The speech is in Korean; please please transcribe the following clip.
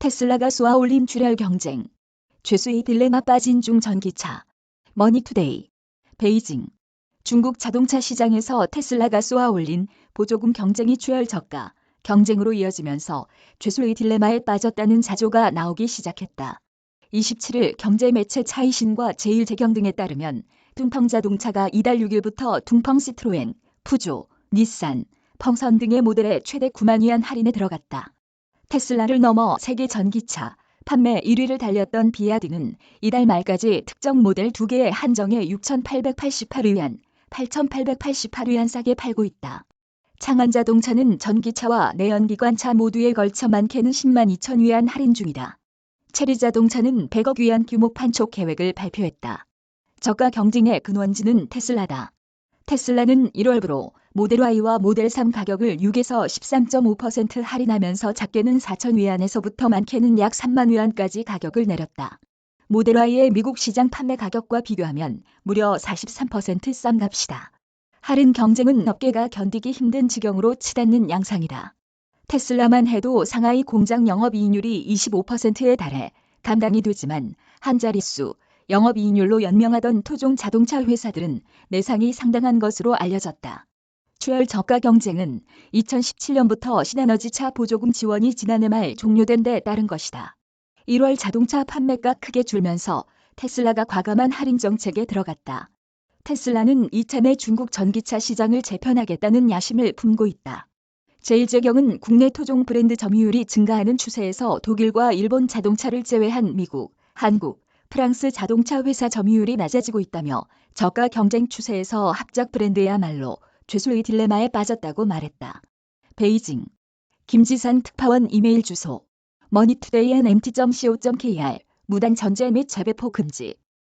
테슬라가 쏘아 올린 출혈 경쟁. 죄수의 딜레마 빠진 중 전기차. 머니투데이. 베이징. 중국 자동차 시장에서 테슬라가 쏘아 올린 보조금 경쟁이 출혈 저가 경쟁으로 이어지면서 죄수의 딜레마에 빠졌다는 자조가 나오기 시작했다. 27일 경제 매체 차이신과 제일제경 등에 따르면 둥펑 자동차가 이달 6일부터 둥펑 시트로엔, 푸조, 닛산, 펑선 등의 모델에 최대 9만 위안 할인에 들어갔다. 테슬라를 넘어 세계 전기차 판매 1위를 달렸던 비아디는 이달 말까지 특정 모델 2개의 한정에 6,888위안, 8,888위안 싸게 팔고 있다. 창안 자동차는 전기차와 내연기관차 모두에 걸쳐 많게는 10만 2천 위안 할인 중이다. 체리 자동차는 100억 위안 규모 판촉 계획을 발표했다. 저가 경쟁의 근원지는 테슬라다. 테슬라는 1월부로 모델 Y와 모델 3 가격을 6에서 13.5% 할인하면서 작게는 4천 위안에서부터 많게는 약 3만 위안까지 가격을 내렸다. 모델 Y의 미국 시장 판매 가격과 비교하면 무려 43%싼 값이다. 할인 경쟁은 업계가 견디기 힘든 지경으로 치닫는 양상이다. 테슬라만 해도 상하이 공장 영업이익률이 25%에 달해 감당이 되지만 한 자릿수 영업이익률로 연명하던 토종 자동차 회사들은 내상이 상당한 것으로 알려졌다. 추열 저가 경쟁은 2017년부터 신에너지차 보조금 지원이 지난해 말 종료된 데 따른 것이다. 1월 자동차 판매가 크게 줄면서 테슬라가 과감한 할인 정책에 들어갔다. 테슬라는 이참에 중국 전기차 시장을 재편하겠다는 야심을 품고 있다. 제일제경은 국내 토종 브랜드 점유율이 증가하는 추세에서 독일과 일본 자동차를 제외한 미국, 한국, 프랑스 자동차 회사 점유율이 낮아지고 있다며 저가 경쟁 추세에서 합작 브랜드야말로 죄수의 딜레마에 빠졌다고 말했다. 베이징. 김지산 특파원 이메일 주소. 머니투데이 엔 mt.co.kr 무단 전제 및 재배포 금지